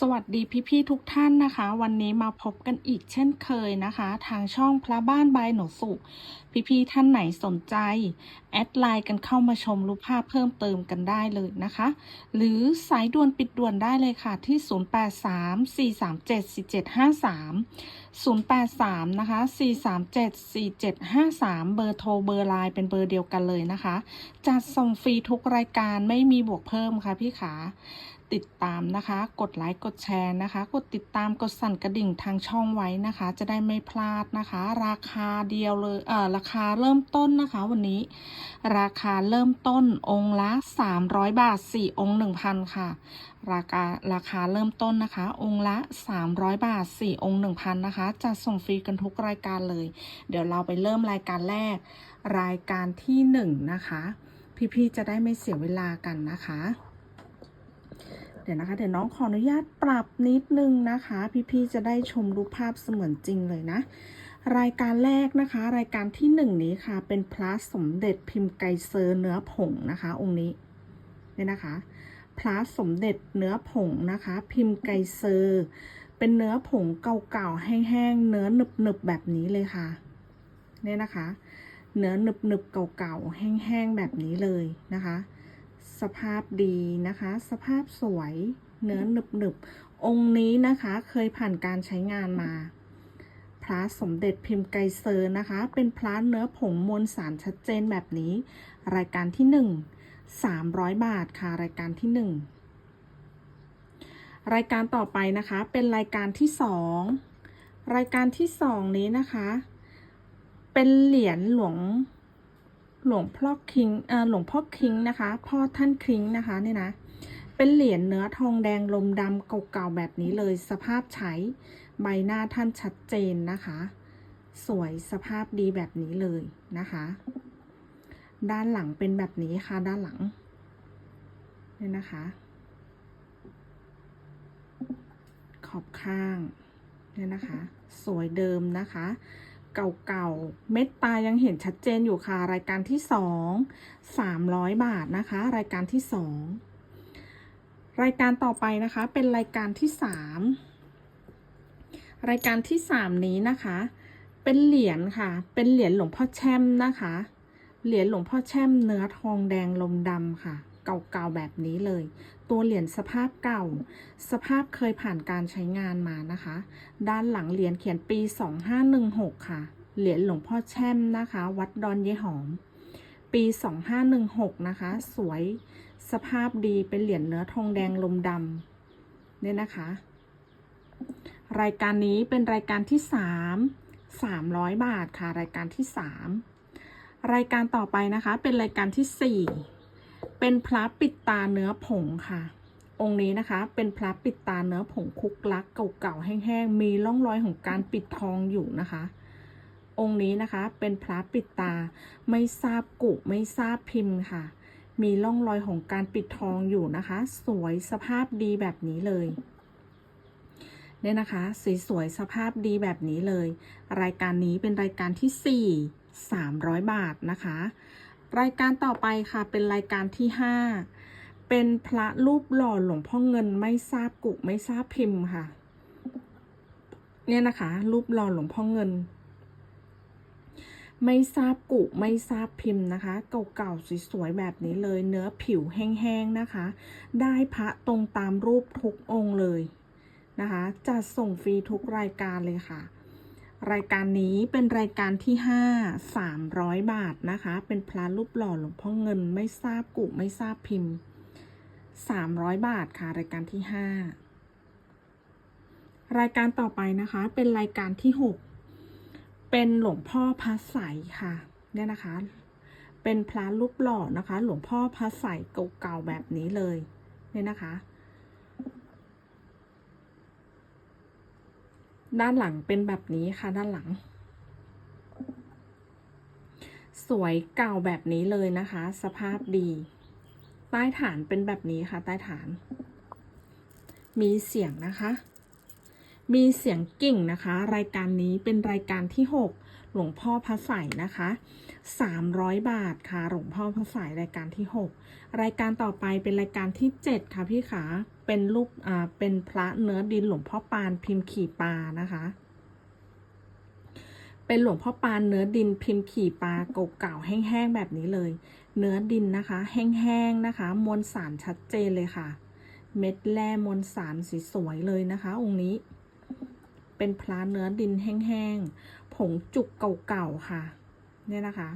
สวัสดีพี่ๆทุกท่านนะคะ วันนี้มาพบกันอีกเช่นเคยนะคะ ทางช่องพระบ้านบายหนูสุขพี่ๆท่านไหนสนใจ แอดไลน์กันเข้ามาชมรูปภาพเพิ่มเติมกันได้เลยนะคะ หรือสายด่วนปิดด่วนได้เลยค่ะที่ 0834374753 083 นะคะ 4374753 เบอร์โทรเบอร์ไลน์เป็นเบอร์เดียวกันเลยนะคะ จัดส่งฟรีทุกรายการไม่มีบวกเพิ่มค่ะพี่ขา ติดตามนะคะ กดไลค์กดแชร์นะคะ กดติดตามกดสั่นกระดิ่งทางช่องไว้นะคะ จะได้ไม่พลาดนะคะ ราคาเดียวเลยเอ่อราคาเริ่มต้นนะคะ วันนี้ ราคาเริ่มต้นองค์ละ 300 บาท 4 องค์ 1,000 ค่ะ ราคาราคาเริ่มต้นนะคะ องค์ละ 300 บาท 4 องค์ 1,000 นะคะจะส่งฟรีกันทุกรายการเลย เดี๋ยวเราไปเริ่มรายการแรก รายการที่ 1 นะคะ พี่ๆจะได้ไม่เสียเวลากันนะคะ เดี๋ยวนะคะ เดี๋ยวน้องขออนุญาตปรับนิดนึงนะคะ พี่ๆจะได้ชมรูปภาพเสมือนจริงเลยนะ รายการแรกนะคะ รายการที่หนึ่งนี้ค่ะ เป็นพระสมเด็จพิมพ์ไกเซอร์เนื้อผงนะคะ องค์นี้เนี่ยนะคะพระสมเด็จเนื้อผงนะคะ พิมพ์ไกเซอร์ เป็นเนื้อผงเก่าๆแห้งๆเนื้อหนึบๆแบบนี้เลยค่ะเนี่ยนะคะ เนื้อหนึบๆเก่าๆแห้งๆแบบนี้เลยนะคะ สภาพดีนะคะ สภาพสวยเนื้อหนึบหนึบๆองค์นี้นะคะเคยผ่านการใช้งานมา พระสมเด็จพิมพ์ไกเซอร์นะคะ เป็นพระเนื้อผงมวลสารชัดเจนแบบนี้ รายการที่หนึ่งสามร้อยบาทค่ะรายการที่หนึ่งรายการต่อไปนะคะเป็นรายการที่สองรายการที่สองนี้นะคะ เป็นเหรียญหลวง หลวงพ่อคิงหลวงพ่อคิงนะคะ พ่อท่านคิงนะคะเนี่ยนะ เป็นเหรียญเนื้อทองแดงลมดำเก่าๆแบบนี้เลยสภาพใช้ใบหน้าท่านชัดเจนนะคะ สวยสภาพดีแบบนี้เลยนะคะ ด้านหลังเป็นแบบนี้ค่ะด้านหลังเนี่ยนะคะ ขอบข้างเนี่ยนะคะ สวยเดิมนะคะ เก่าๆ เม็ดตายังเห็นชัดเจนอยู่ค่ะ รายการที่สองสามร้อยบาทนะคะ รายการที่สองรายการต่อไปนะคะ เป็นรายการที่สามรายการที่สามนี้นะคะ เป็นเหรียญค่ะ เป็นเหรียญหลวงพ่อแช่มนะคะ เหรียญหลวงพ่อแช่มเนื้อทองแดงลมดำค่ะ เก่าๆแบบนี้เลย ตัวเหรียญสภาพเก่า สภาพเคยผ่านการใช้งานมานะคะ ด้านหลังเหรียญเขียนปี 2516 ค่ะ เหรียญหลวงพ่อแช่มนะคะ วัดดอนเยหอม ปี 2516 นะคะ สวยสภาพดีเป็นเหรียญเนื้อทองแดงลมดำเนี่ยนะคะ รายการนี้เป็นรายการที่ 3 300 บาทค่ะ รายการที่ 3 รายการต่อไปนะคะ เป็นรายการที่ 4 เป็นพระปิดตาเนื้อผงค่ะ องค์นี้นะคะ เป็นพระปิดตาเนื้อผงคุกลักเก่าๆแห้งๆมีร่องรอยของการปิดทองอยู่นะคะ องค์นี้นะคะ เป็นพระปิดตาไม่ทราบกุไม่ทราบพิมพ์ค่ะ มีร่องรอยของการปิดทองอยู่นะคะ สวยสภาพดีแบบนี้เลยเนี่ยนะคะสวยสภาพดีแบบนี้เลย รายการนี้เป็นรายการที่ 4 300 บาทนะคะ รายการต่อไปค่ะเป็นรายการที่5เป็นพระรูปหล่อหลวงพ่อเงินไม่ทราบกุไม่ทราบพิมพ์ค่ะ เนี่ยนะคะ รูปหล่อหลวงพ่อเงิน ไม่ทราบกุไม่ทราบพิมพ์นะคะ เก่าๆสวยๆแบบนี้เลย เนื้อผิวแห้งๆนะคะ ได้พระตรงตามรูปทุกองค์เลยนะคะจะส่งฟรีทุกรายการเลยค่ะ รายการนี้เป็นรายการที่5 300บาทนะคะ เป็นพระรูปหล่อหลวงพ่อเงินไม่ทราบกุไม่ทราบพิมพ์300บาทค่ะ รายการที่5รายการต่อไปนะคะ เป็นรายการที่6เป็นหลวงพ่อพระใสค่ะ เนี่ยนะคะ เป็นพระรูปหล่อนะคะ หลวงพ่อพระใสเก่าๆแบบนี้เลย เนี่ยนะคะ ด้านหลังเป็นแบบนี้ค่ะด้านหลัง สวยเก่าแบบนี้เลยนะคะ สภาพดี ใต้ฐานเป็นแบบนี้ค่ะ ใต้ฐาน มีเสียงนะคะ มีเสียงกิ่งนะคะ รายการนี้เป็นรายการที่6หลวงพ่อพระใสยนะคะ300บาทค่ะ หลวงพ่อพระใสยรายการที่6รายการต่อไปเป็นรายการที่7ค่ะพี่ขา เป็นรูปอ่าเป็นพระเนื้อดินหลวงพ่อปานพิมพ์ขี่ปลานะคะ เป็นหลวงพ่อปานเนื้อดินพิมพ์ขี่ปลาเก่าๆแห้งๆแบบนี้เลย เนื้อดินนะคะ แห้งๆนะคะ มวลสารชัดเจนเลยค่ะ เม็ดแร่มวลสารสีสวยเลยนะคะ องค์นี้ เป็นพระเนื้อดินแห้งๆผงจุกเก่าๆค่ะ เนี่ยนะคะ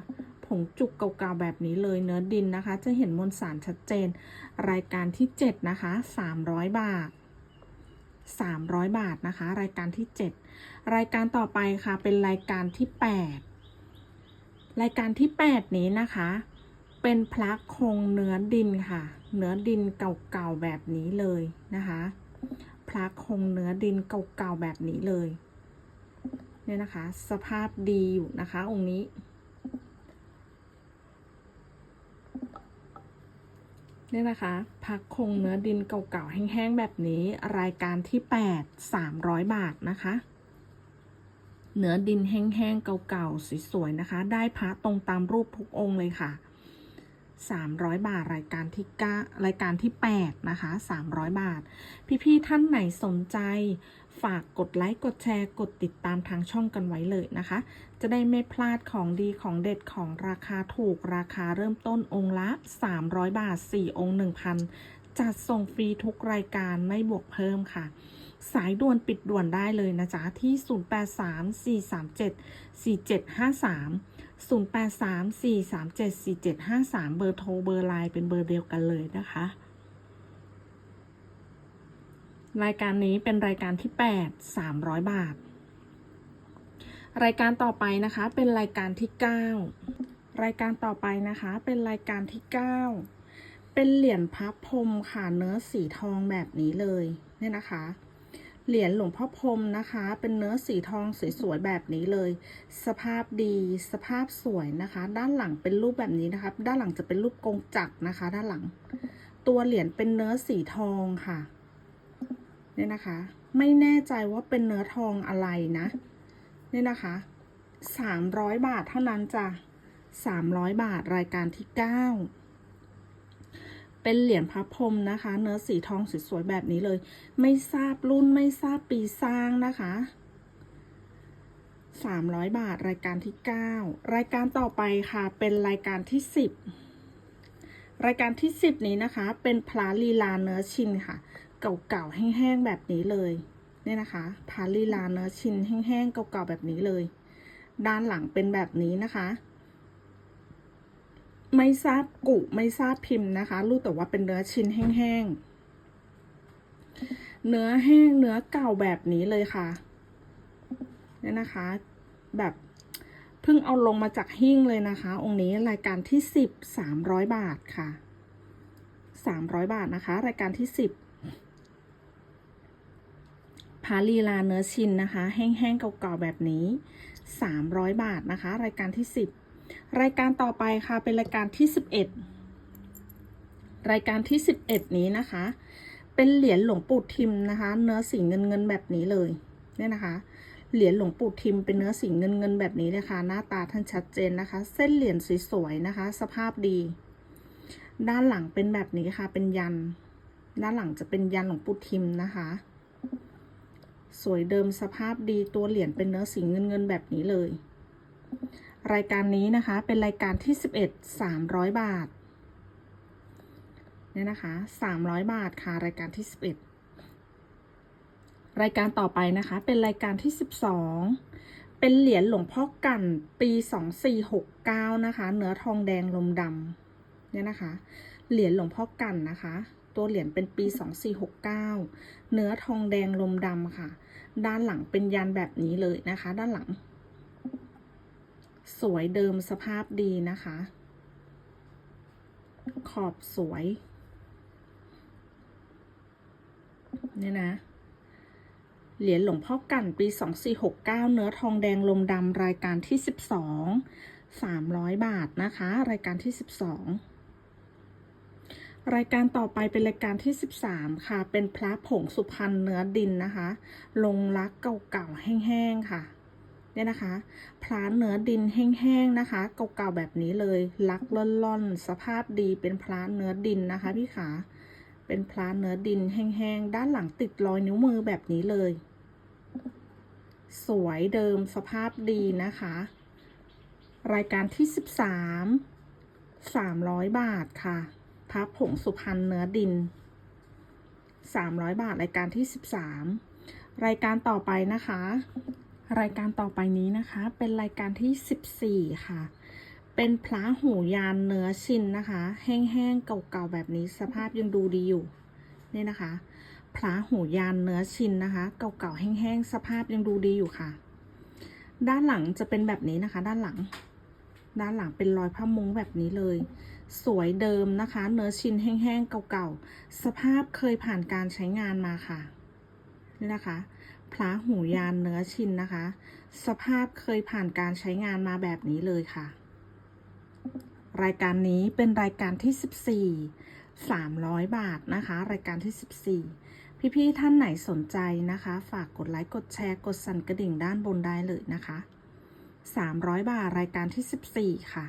ผงจุกเก่าๆแบบนี้เลยเนื้อดินนะคะ จะเห็นมวลสารชัดเจน รายการที่ 7 นะคะ 300 บาท 300 บาทนะคะ รายการที่ 7 รายการต่อไปค่ะ เป็นรายการที่ 8 รายการที่ 8 นี้นะคะ เป็นพระคงเนื้อดินค่ะ เนื้อดินเก่าๆแบบนี้เลยนะคะพระคงเนื้อดินเก่าๆแบบนี้เลยเนี่ยนะคะ สภาพดีอยู่นะคะ องค์นี้ นี่ยนะคะ พักคงเนื้อดินเก่าๆ แห้งๆ แบบนี้ รายการที่ 8 300 บาทนะคะ เนื้อดินแห้งๆ เก่าๆ สวยๆ นะคะ ได้พระตรงตามรูปทุกองค์เลยค่ะ 300 บาท รายการที่9รายการที่ 8 นะคะ 300 บาท พี่ ๆ ท่านไหนสนใจฝากกดไลค์ กดแชร์ กดติดตามทางช่องกันไว้เลยนะคะ จะได้ไม่พลาดของดีของเด็ดของราคาถูกราคาเริ่มต้นองค์ละ 300 บาท 4 องค์ 1,000 จัดส่งฟรีทุกรายการไม่บวกเพิ่มค่ะ สายด่วนปิดด่วนได้เลยนะจ๊ะ ที่ 0834374753 0834374753 เบอร์โทรเบอร์ไลน์เป็นเบอร์เดียวกันเลยนะคะ รายการนี้เป็นรายการที่ 8 300 บาท รายการต่อไปนะคะเป็นรายการที่ 9 รายการต่อไปนะคะเป็นรายการที่ 9 เป็นเหรียญพระพรมค่ะเนื้อสีทองแบบนี้เลยเนี่ยนะคะ เหรียญหลวงพ่อพรมนะคะ เป็นเนื้อสีทองสวยๆแบบนี้เลย สภาพดีสภาพสวยนะคะ ด้านหลังเป็นรูปแบบนี้นะคะ ด้านหลังจะเป็นรูปกงจักรนะคะ ด้านหลัง ตัวเหรียญเป็นเนื้อสีทองค่ะเนี่ยนะคะ ไม่แน่ใจว่าเป็นเนื้อทองอะไรนะเนี่ยนะคะสามร้อยบาทเท่านั้นจ้ะสามร้อยบาทรายการที่เก้า เป็นเหรียญพระพรมนะคะ เนื้อสีทองสวยๆแบบนี้เลย ไม่ทราบรุ่นไม่ทราบปีสร้างนะคะสามร้อยบาทรายการที่เก้ารายการต่อไปค่ะ เป็นรายการที่สิบรายการที่สิบนี้นะคะ เป็นพลาลีลาเนื้อชินค่ะ เก่าๆแห้งๆแบบนี้เลยเนี่ยนะคะพาลีลาเนื้อชิ้นแห้งๆเก่าๆแบบนี้เลย ด้านหลังเป็นแบบนี้นะคะ ไม่ทราบกุไม่ทราบพิมพ์นะคะ รู้แต่ว่าเป็นเนื้อชิ้นแห้งๆ เนื้อแห้งเนื้อเก่าแบบนี้เลยค่ะเนี่ยนะคะ แบบเพิ่งเอาลงมาจากหิ้งเลยนะคะ องค์นี้รายการที่สิบสามร้อยบาทค่ะสามร้อยบาทนะคะ รายการที่สิบพาลีลาเนื้อชิ้นนะคะ แห้งๆเก่าๆแบบนี้300บาทนะคะ รายการที่10 รายการต่อไปค่ะเป็นรายการที่ 11 รายการที่ 11 นี้นะคะ เป็นเหรียญหลวงปู่ทิมนะคะ เนื้อสีเงินเงินแบบนี้เลยเนี่ยนะคะ เหรียญหลวงปู่ทิมเป็นเนื้อสีเงินเงินแบบนี้เลยค่ะ หน้าตาท่านชัดเจนนะคะ เส้นเหรียญสวยๆนะคะ สภาพดี ด้านหลังเป็นแบบนี้ค่ะ เป็นยัน ด้านหลังจะเป็นยันหลวงปู่ทิมนะคะ สวยเดิมสภาพดีตัวเหรียญเป็นเนื้อสีเงินเงินแบบนี้เลย รายการนี้นะคะเป็นรายการที่ 11 300 บาทเนี่ยนะคะ300 บาทค่ะรายการที่ 11 รายการต่อไปนะคะ เป็นรายการที่ 12 เป็นเหรียญหลวงพ่อกันปี 2469 นะคะ เนื้อทองแดงลมดำเนี่ยนะคะ เหรียญหลวงพ่อกันนะคะตัวเหรียญเป็นปี 2469 เนื้อทองแดงลมดำค่ะ ด้านหลังเป็นยันแบบนี้เลยนะคะ ด้านหลัง สวยเดิมสภาพดีนะคะ ขอบสวย เนี่ยนะ เหรียญหลวงพ่อกันปี 2469 เนื้อทองแดงลมดำรายการที่ 12 300 บาทนะคะ รายการที่ 12 รายการต่อไปเป็นรายการที่ 13 ค่ะ เป็นพระผงสุพรรณเนื้อดินนะคะ ลงรักเก่าๆแห้งๆค่ะ เนี่ยนะคะพระเนื้อดินแห้งๆนะคะ เก่าๆแบบนี้เลยลักล่อนๆ สภาพดีเป็นพระเนื้อดินนะคะพี่ขาเป็นพระเนื้อดินแห้งๆด้านหลังติดรอยนิ้วมือแบบนี้เลย สวยเดิมสภาพดีนะคะ รายการที่ 13 300 บาทค่ะพระผงสุพรรณเนื้อดิน 300 บาทรายการที่ 13 รายการต่อไปนะคะ รายการต่อไปนี้นะคะ เป็นรายการที่ 14 ค่ะ เป็นพระหูยานเนื้อชินนะคะ แห้งๆเก่าๆแบบนี้สภาพยังดูดีอยู่นี่นะคะพระหูยานเนื้อชินนะคะ เก่าๆแห้งๆสภาพยังดูดีอยู่ค่ะ ด้านหลังจะเป็นแบบนี้นะคะ ด้านหลัง ด้านหลังเป็นรอยผ้ามุ้งแบบนี้เลย สวยเดิมนะคะ เนื้อชินแห้งๆเก่าๆสภาพเคยผ่านการใช้งานมาค่ะนี่นะคะ พระหูยานเนื้อชินนะคะ สภาพเคยผ่านการใช้งานมาแบบนี้เลยค่ะ รายการนี้เป็นรายการที่ 14 300 บาทนะคะ รายการที่ 14 พี่ ๆ ท่านไหนสนใจนะคะ ฝากกดไลค์กดแชร์กดสั่นกระดิ่งด้านบนได้เลยนะคะ 300 บาทรายการที่ 14 ค่ะ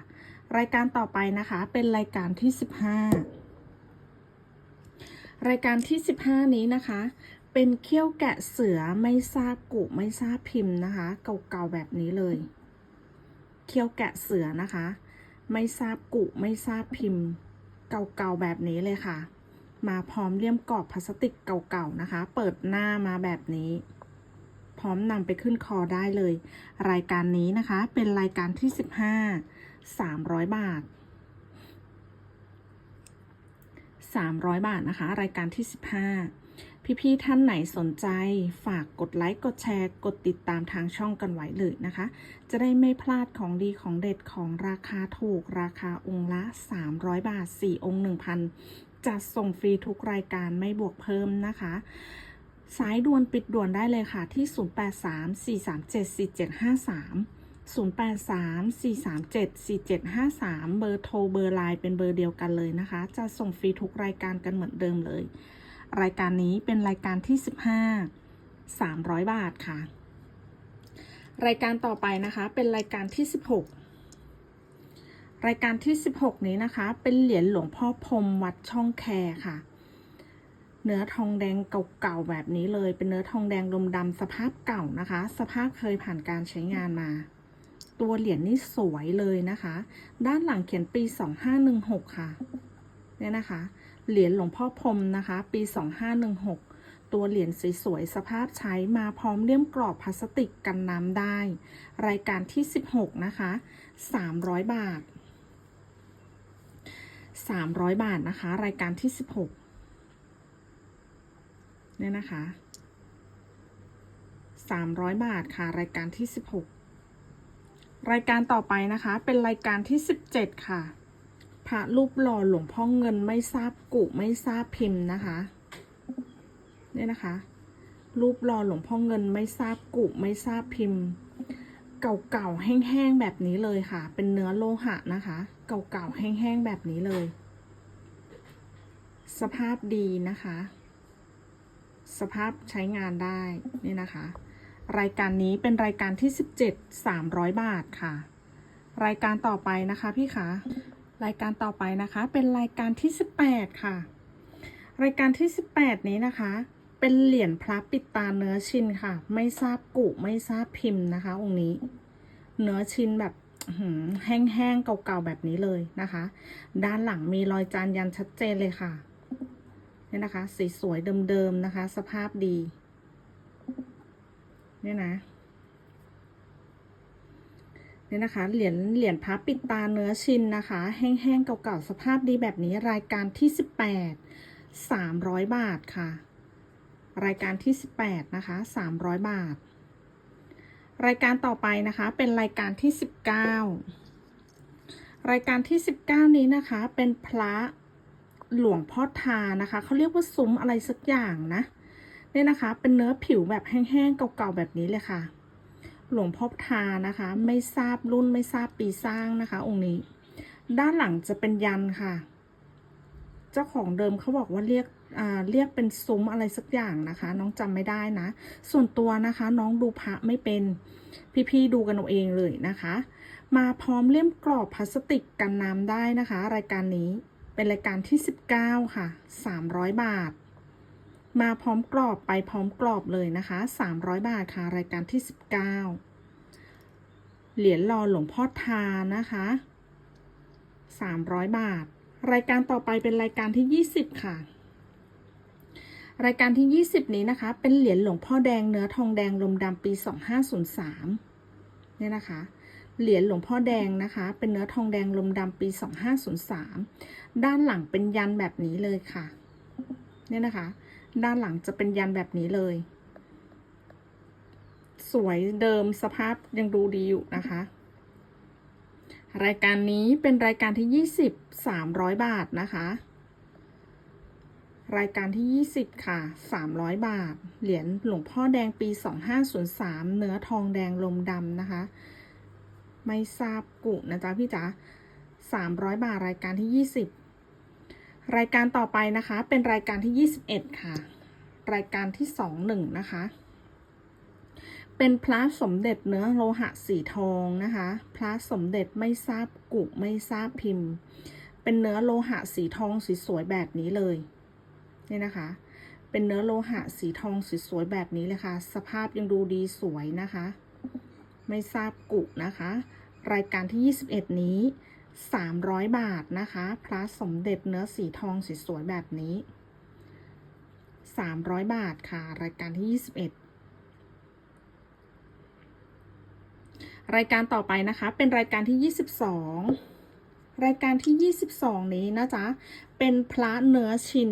รายการต่อไปนะคะเป็นรายการที่ 15รายการที่ 15 นี้นะคะ เป็นเขี้ยวแกะเสือไม่ทราบกุไม่ทราบพิมพ์นะคะ เก่าๆแบบนี้เลย เขี้ยวแกะเสือนะคะ ไม่ทราบกุไม่ทราบพิมพ์ เก่าๆแบบนี้เลยค่ะ มาพร้อมเลี่ยมกรอบพลาสติกเก่าๆนะคะ เปิดหน้ามาแบบนี้ พร้อมนำไปขึ้นคอได้เลย รายการนี้นะคะเป็นรายการที่ 15 300 บาท300 บาทนะคะ รายการที่ 15 พี่ๆท่านไหนสนใจฝากกดไลค์ กดแชร์ กดติดตามทางช่องกันไว้เลยนะคะ จะได้ไม่พลาดของดีของเด็ดของราคาถูกราคาองค์ละ 300 บาท 4 องค์ 1,000จัดส่งฟรีทุกรายการไม่บวกเพิ่มนะคะ สายด่วนปิดด่วนได้เลยค่ะที่ 0834374753 0834374753 เบอร์โทรเบอร์ไลน์เป็นเบอร์เดียวกันเลยนะคะ จะส่งฟรีทุกรายการกันเหมือนเดิมเลย รายการนี้เป็นรายการที่ 15 300 บาทค่ะ รายการต่อไปนะคะเป็นรายการที่ 16 รายการที่ 16 นี้นะคะ เป็นเหรียญหลวงพ่อพรมวัดช่องแคค่ะ เนื้อทองแดงเก่าๆแบบนี้เลย เป็นเนื้อทองแดงดำดำสภาพเก่านะคะ สภาพเคยผ่านการใช้งานมาตัวเหรียญนี่สวยเลยนะคะ ด้านหลังเขียนปี 2516 ค่ะ เนี่ยนะคะ เหรียญหลวงพ่อพรมนะคะ ปี 2516 ตัวเหรียญสวยๆ สภาพใช้มาพร้อมเลี่ยมกรอบพลาสติกกันน้ำได้ รายการที่ 16 นะคะ 300 บาท 300 บาทนะคะ รายการที่ 16 เนี่ยนะคะ 300 บาทค่ะ รายการที่ 16 รายการต่อไปนะคะ เป็นรายการที่ 17 ค่ะ พระรูปหล่อหลวงพ่อเงินไม่ทราบกุไม่ทราบพิมพ์นะคะเนี่ยนะคะ รูปหล่อหลวงพ่อเงินไม่ทราบกุไม่ทราบพิมพ์ เก่าๆแห้งๆแบบนี้เลยค่ะ เป็นเนื้อโลหะนะคะ เก่าๆแห้งๆแบบนี้เลย สภาพดีนะคะ สภาพใช้งานได้นี่นะคะ รายการนี้เป็นรายการที่ 17 300 บาทค่ะ รายการต่อไปนะคะพี่คะ รายการต่อไปนะคะ เป็นรายการที่ 18 ค่ะ รายการที่ 18 นี้นะคะ เป็นเหรียญพระปิดตาเนื้อชินค่ะ ไม่ทราบกุไม่ทราบพิมพ์นะคะ องค์นี้ เนื้อชินแบบแห้งๆเก่าๆแบบนี้เลยนะคะ ด้านหลังมีรอยจานยันชัดเจนเลยค่ะเนี่ยนะคะ สีสวยเดิมๆนะคะ สภาพดี เนี่ยนะ เนี่ยนะคะ เหรียญเหรียญพระปิดตาเนื้อชินนะคะ แห้งๆ เก่าๆ สภาพดีแบบนี้รายการที่ 18 300 บาทค่ะ รายการที่ 18 นะคะ 300 บาท รายการต่อไปนะคะ เป็นรายการที่ 19 รายการที่ 19 นี้นะคะ เป็นพระหลวงพ่อทานะคะ เขาเรียกว่าซุ้มอะไรสักอย่างนะ เนี่ยนะคะ เป็นเนื้อผิวแบบแห้งๆ เก่าๆ แบบนี้เลยค่ะ หลวงพ่อทานะคะ ไม่ทราบรุ่นไม่ทราบปีสร้างนะคะ องค์นี้ ด้านหลังจะเป็นยันค่ะ เจ้าของเดิมเขาบอกว่าเรียกอ่าเรียกเป็นซุ้มอะไรสักอย่างนะคะ น้องจำไม่ได้นะ ส่วนตัวนะคะ น้องดูพระไม่เป็นพี่ๆดูกันเอาเองเลยนะคะ มาพร้อมเล่มกรอบพลาสติกกันน้ำได้นะคะ รายการนี้เป็นรายการที่ 19 ค่ะ 300 บาท มาพร้อมกรอบไปพร้อมกรอบเลยนะคะ 300 บาทค่ะ รายการที่ 19 เหรียญรอหลวงพ่อทานะคะ 300 บาท รายการต่อไปเป็นรายการที่ 20 ค่ะ รายการที่ 20 นี้นะคะ เป็นเหรียญหลวงพ่อแดงเนื้อทองแดงลมดำปี 2503 เนี่ยนะคะเหรียญหลวงพ่อแดงนะคะ เป็นเนื้อทองแดงลมดำปี 2503 ด้านหลังเป็นยันแบบนี้เลยค่ะ เนี่ยนะคะ ด้านหลังจะเป็นยันแบบนี้เลย สวยเดิมสภาพยังดูดีอยู่นะคะ รายการนี้เป็นรายการที่ 20 300 บาทนะคะ รายการที่ 20 ค่ะ 300 บาท เหรียญหลวงพ่อแดงปี 2503 เนื้อทองแดงลมดำนะคะ ไม่ทราบกุนะจ๊ะพี่จ๋า300 บาทรายการที่ 20 รายการต่อไปนะคะ เป็นรายการที่ 21 ค่ะ รายการที่ 21 นะคะ เป็นพระสมเด็จเนื้อโลหะสีทองนะคะพระสมเด็จไม่ทราบกุไม่ทราบพิมพ์ เป็นเนื้อโลหะสีทองสีสวยแบบนี้เลยเนี่ยนะคะ เป็นเนื้อโลหะสีทองสีสวยแบบนี้เลยค่ะ สภาพยังดูดีสวยนะคะ ไม่ทราบกุนะคะ รายการที่ 21 นี้ 300 บาทนะคะ พระสมเด็จเนื้อสีทองสสวยๆแบบนี้ 300 บาทค่ะ รายการที่ 21 รายการต่อไปนะคะ เป็นรายการที่ 22 รายการที่ 22 นี้นะจ๊ะ เป็นพระเนื้อชิน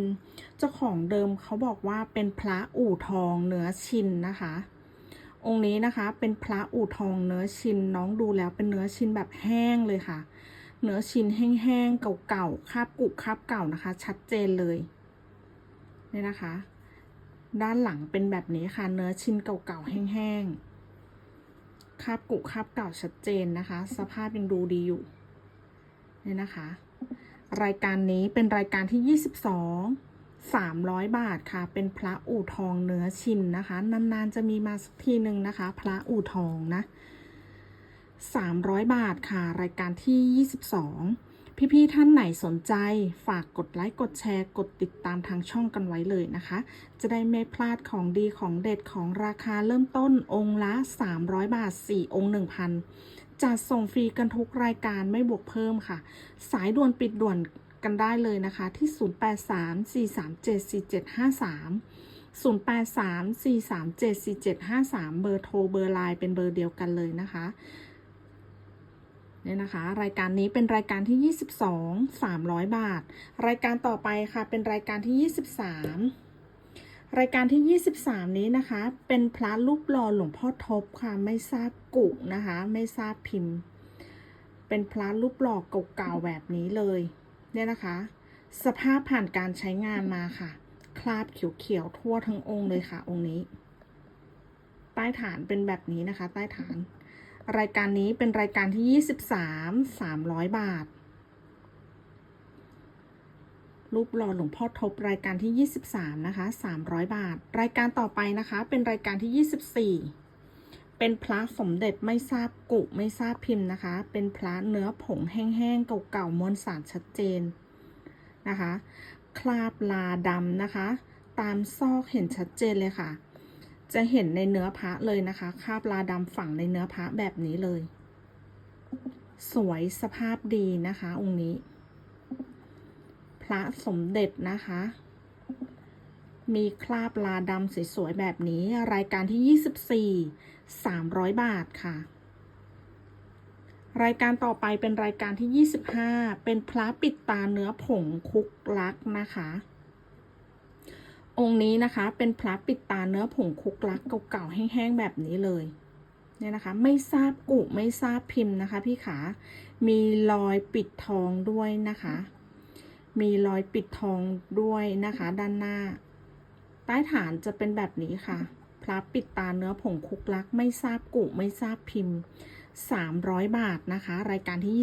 เจ้าของเดิมเขาบอกว่าเป็นพระอู่ทองเนื้อชินนะคะองค์นี้นะคะเป็นพระอู่ทองเนื้อชินน้องดูแล้วเป็นเนื้อชินแบบแห้งเลยค่ะ เนื้อชิ้นแห้งๆ เก่าๆคาบกุคาบเก่านะคะ ชัดเจนเลยนี่นะคะ ด้านหลังเป็นแบบนี้ค่ะ เนื้อชิ้นเก่าๆ แห้งๆคาบกุคาบเก่าชัดเจนนะคะ สภาพยังดูดีอยู่นี่นะคะ รายการนี้เป็นรายการที่ 22 300 บาทค่ะ เป็นพระอู่ทองเนื้อชินนะคะ นานๆ จะมีมาสักทีหนึ่งนะคะ พระอู่ทองนะ 300 บาทค่ะ รายการที่ 22 พี่ ๆ ท่านไหนสนใจฝากกดไลค์ กดแชร์ กดติดตามทางช่องกันไว้เลยนะคะ จะได้ไม่พลาดของดีของเด็ดของราคาเริ่มต้นองค์ละ 300 บาท 4 องค์ 1,000จัดส่งฟรีกันทุกรายการไม่บวกเพิ่มค่ะ สายด่วนปิดด่วนกันได้เลยนะคะที่ 0834374753 0834374753 เบอร์โทรเบอร์ไลน์เป็นเบอร์เดียวกันเลยนะคะ เนี่ยนะคะ รายการนี้เป็นรายการที่ 22 300 บาท รายการต่อไปค่ะเป็นรายการที่ 23 รายการที่ 23 นี้นะคะ เป็นพระรูปหล่อหลวงพ่อทบค่ะไม่ทราบกุนะคะ ไม่ทราบพิมพ์ เป็นพระรูปหล่อเก่าๆแบบนี้เลยเนี่ยนะคะ สภาพผ่านการใช้งานมาค่ะ คราบเขียวๆทั่วทั้งองค์เลยค่ะองค์นี้ ใต้ฐานเป็นแบบนี้นะคะ ใต้ฐาน รายการนี้เป็นรายการที่ 23 300 บาท รูปหล่อหลวงพ่อทบรายการที่ 23 นะคะ 300 บาท รายการต่อไปนะคะ เป็นรายการที่ 24 เป็นพระสมเด็จไม่ทราบกุไม่ทราบพิมพ์นะคะ เป็นพระเนื้อผงแห้งๆเก่าๆมวลสารชัดเจนนะคะ คราบลาดำนะคะ ตามซอกเห็นชัดเจนเลยค่ะ จะเห็นในเนื้อพระเลยนะคะคราบลาดำฝังในเนื้อพระแบบนี้เลย สวยสภาพดีนะคะ องค์นี้ พระสมเด็จนะคะ มีคราบลาดำสวยๆแบบนี้ รายการที่ 24 300 บาทค่ะ รายการต่อไปเป็นรายการที่ 25 เป็นพระปิดตาเนื้อผงคุกลักนะคะ องค์นี้นะคะ เป็นพระปิดตาเนื้อผงคุกลักเก่าๆแห้งๆแบบนี้เลยเนี่ยนะคะ ไม่ทราบกุไม่ทราบพิมพ์นะคะ พี่ขา มีรอยปิดทองด้วยนะคะ มีรอยปิดทองด้วยนะคะ ด้านหน้า ใต้ฐานจะเป็นแบบนี้ค่ะ พระปิดตาเนื้อผงคุกลัก ไม่ทราบกุไม่ทราบพิมพ์300 บาทนะคะ รายการที่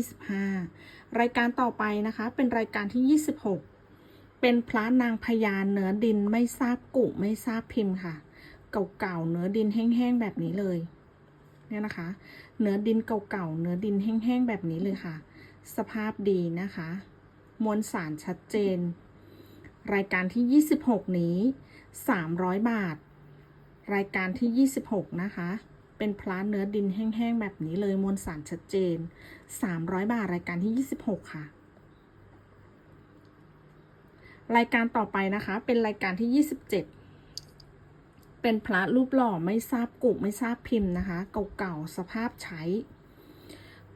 25 รายการต่อไปนะคะ เป็นรายการที่ 26 เป็นพระนางพญาเนื้อดินไม่ทราบกุไม่ทราบพิมพ์ค่ะ เก่าๆเนื้อดินแห้งๆแบบนี้เลย เนี่ยนะคะ เนื้อดินเก่าๆเนื้อดินแห้งๆแบบนี้เลยค่ะ สภาพดีนะคะ มวลสารชัดเจน รายการที่ 26 นี้ 300 บาท รายการที่ 26 นะคะเป็นพระเนื้อดินแห้งๆแบบนี้เลยมวลสารชัดเจน 300 บาทรายการที่ 26 ค่ะ รายการต่อไปนะคะ เป็นรายการที่ 27 เป็นพระรูปหล่อไม่ทราบกุไม่ทราบพิมพ์นะคะ เก่าๆสภาพใช้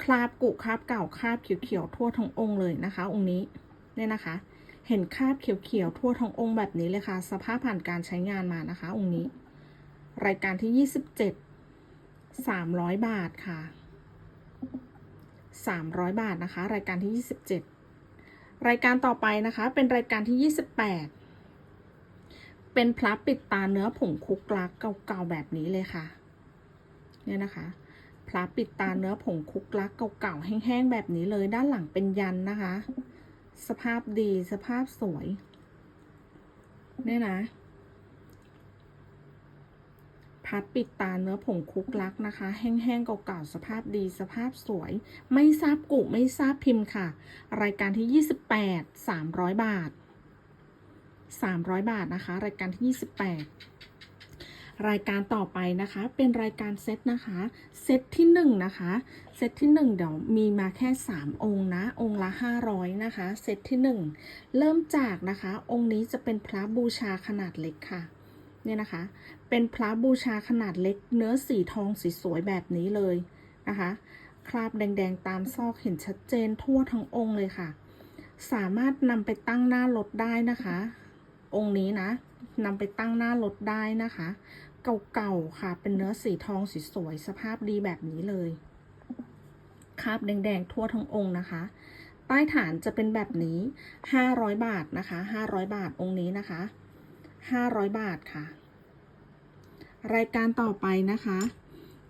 คราบกุคราบเก่าคราบเขียวๆทั่วทั้งองค์เลยนะคะ องค์นี้เนี่ยนะคะ เห็นคราบเขียวๆทั่วทั้งองค์แบบนี้เลยค่ะ สภาพผ่านการใช้งานมานะคะ องค์นี้ รายการที่ 27 300 บาทค่ะ 300 บาทนะคะ รายการที่ 27 รายการต่อไปนะคะ เป็นรายการที่ 28 เป็นพระปิดตาเนื้อผงคุกลักเก่าๆแบบนี้เลยค่ะ เนี่ยนะคะพระปิดตาเนื้อผงคุกลักเก่าๆแห้งๆแบบนี้เลยด้านหลังเป็นยันนะคะ สภาพดีสภาพสวย เนี่ยนะ พัดปิดตาเนื้อผงคุกลักนะคะ แห้งๆเก่าๆสภาพดีสภาพสวย ไม่ทราบกุไม่ทราบพิมพ์ค่ะ รายการที่ 28 300 บาท 300 บาทนะคะ รายการที่ 28 รายการต่อไปนะคะ เป็นรายการเซตนะคะ เซตที่1นะคะ เซตที่ 1 เดี๋ยวมีมาแค่ 3 องค์นะ องค์ละ 500 นะคะ เซตที่ 1 เริ่มจากนะคะ องค์นี้จะเป็นพระบูชาขนาดเล็กค่ะ เนี่ยนะคะ เป็นพระบูชาขนาดเล็ก เนื้อสีทองสีสวยแบบนี้เลยนะคะ คราบแดงๆ ตามซอกเห็นชัดเจนทั่วทั้งองค์เลยค่ะ สามารถนำไปตั้งหน้ารถได้นะคะ องค์นี้นะนำไปตั้งหน้ารถได้นะคะ เก่าๆค่ะ เป็นเนื้อสีทองสีสวยสภาพดีแบบนี้เลย คราบแดงๆทั่วทั้งองค์นะคะใต้ฐานจะเป็นแบบนี้ 500 บาทนะคะ 500 บาทองค์นี้นะคะ 500 บาทค่ะ รายการต่อไปนะคะ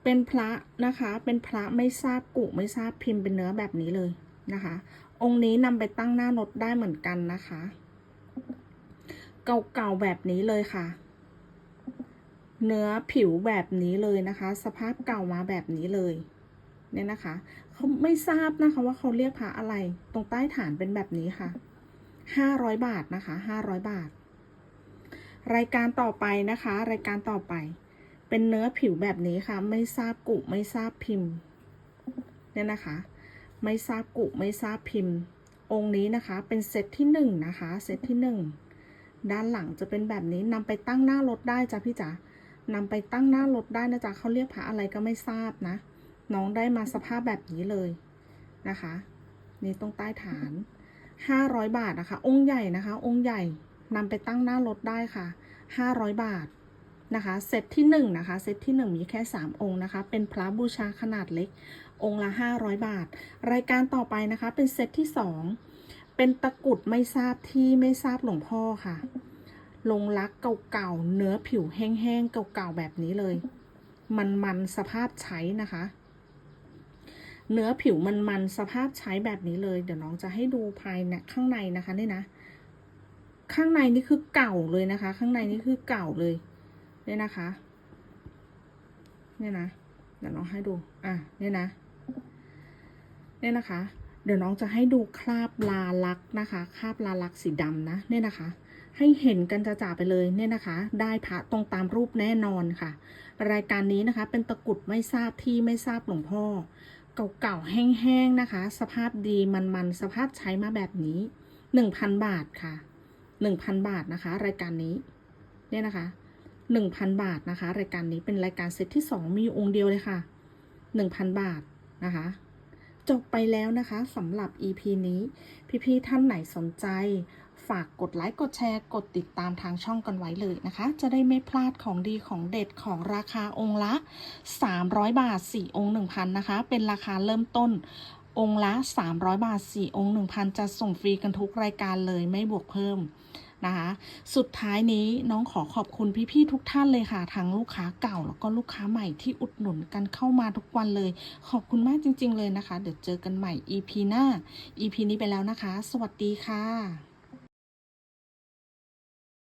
เป็นพระนะคะ เป็นพระไม่ทราบกุไม่ทราบพิมพ์เป็นเนื้อแบบนี้เลยนะคะ องค์นี้นำไปตั้งหน้ารถได้เหมือนกันนะคะ เก่าๆแบบนี้เลยค่ะ เนื้อผิวแบบนี้เลยนะคะ สภาพเก่ามาแบบนี้เลยเนี่ยนะคะเขาไม่ทราบนะคะว่าเขาเรียกพระอะไร ตรงใต้ฐานเป็นแบบนี้ค่ะห้าร้อยบาทนะคะห้าร้อยบาท รายการต่อไปนะคะ รายการต่อไป เป็นเนื้อผิวแบบนี้ค่ะ ไม่ทราบกุไม่ทราบพิมพ์เนี่ยนะคะ ไม่ทราบกุไม่ทราบพิมพ์ องค์นี้นะคะ เป็นเซตที่หนึ่งนะคะ เซตที่หนึ่งด้านหลังจะเป็นแบบนี้นำไปตั้งหน้ารถได้จ้ะพี่จ๋านำไปตั้งหน้ารถได้นะจ๊ะเขาเรียกพระอะไรก็ไม่ทราบนะ น้องได้มาสภาพแบบนี้เลยนะคะ นี่ตรงใต้ฐาน 500 บาทนะคะ องค์ใหญ่นะคะ องค์ใหญ่นำไปตั้งหน้ารถได้ค่ะ 500 บาท นะคะเซตที่1นะคะเซตที่ 1 มีแค่ 3 องค์นะคะ เป็นพระบูชาขนาดเล็ก องค์ละ 500 บาท รายการต่อไปนะคะเป็นเซตที่ 2 เป็นตะกุดไม่ทราบที่ไม่ทราบหลวงพ่อค่ะ ลงรักเก่าๆเนื้อผิวแห้งๆเก่าๆแบบนี้เลย มันๆสภาพใช้นะคะ เนื้อผิวมันๆสภาพใช้แบบนี้เลย เดี๋ยวน้องจะให้ดูภายในข้างในนะคะนี่นะ ข้างในนี่คือเก่าเลยนะคะ ข้างในนี่คือเก่าเลย เนี่ยนะคะ เนี่ยนะ เดี๋ยวน้องให้ดู อะ เนี่ยนะ เนี่ยนะคะ เดี๋ยวน้องจะให้ดูคราบลาลักนะคะ คราบลาลักสีดำนะ เนี่ยนะคะ ให้เห็นกันจะจ่าไปเลย เนี่ยนะคะ ได้พระตรงตามรูปแน่นอนค่ะ รายการนี้นะคะ เป็นตะกุดไม่ทราบที่ไม่ทราบหลวงพ่อ เก่าๆ แห้งๆ นะคะ สภาพดีมันๆ สภาพใช้มาแบบนี้ 1,000 บาทค่ะ 1,000 บาทนะคะ รายการนี้ เนี่ยนะคะ 1,000 บาทนะคะ รายการนี้เป็นรายการเซตที่ 2 มีอยู่องค์เดียวเลยค่ะ 1,000 บาทนะคะ จบไปแล้วนะคะสำหรับ EP นี้ พี่ๆท่านไหนสนใจ ฝากกดไลค์กดแชร์กดติดตามทางช่องกันไว้เลยนะคะ จะได้ไม่พลาดของดีของเด็ดของราคาองค์ละ 300 บาท 4 องค์ 1,000 นะคะ เป็นราคาเริ่มต้นองค์ละ 300 บาท 4 องค์ 1,000 จะส่งฟรีกันทุกรายการเลยไม่บวกเพิ่ม นะคะ สุดท้ายนี้น้องขอขอบคุณพี่ๆทุกท่านเลยค่ะ ทั้งลูกค้าเก่าแล้วก็ลูกค้าใหม่ที่อุดหนุนกันเข้ามาทุกวันเลย ขอบคุณมากจริง ๆ เลยนะคะ เดี๋ยวเจอกันใหม่ EP หน้า EP นี้ไปแล้วนะคะ สวัสดีค่ะ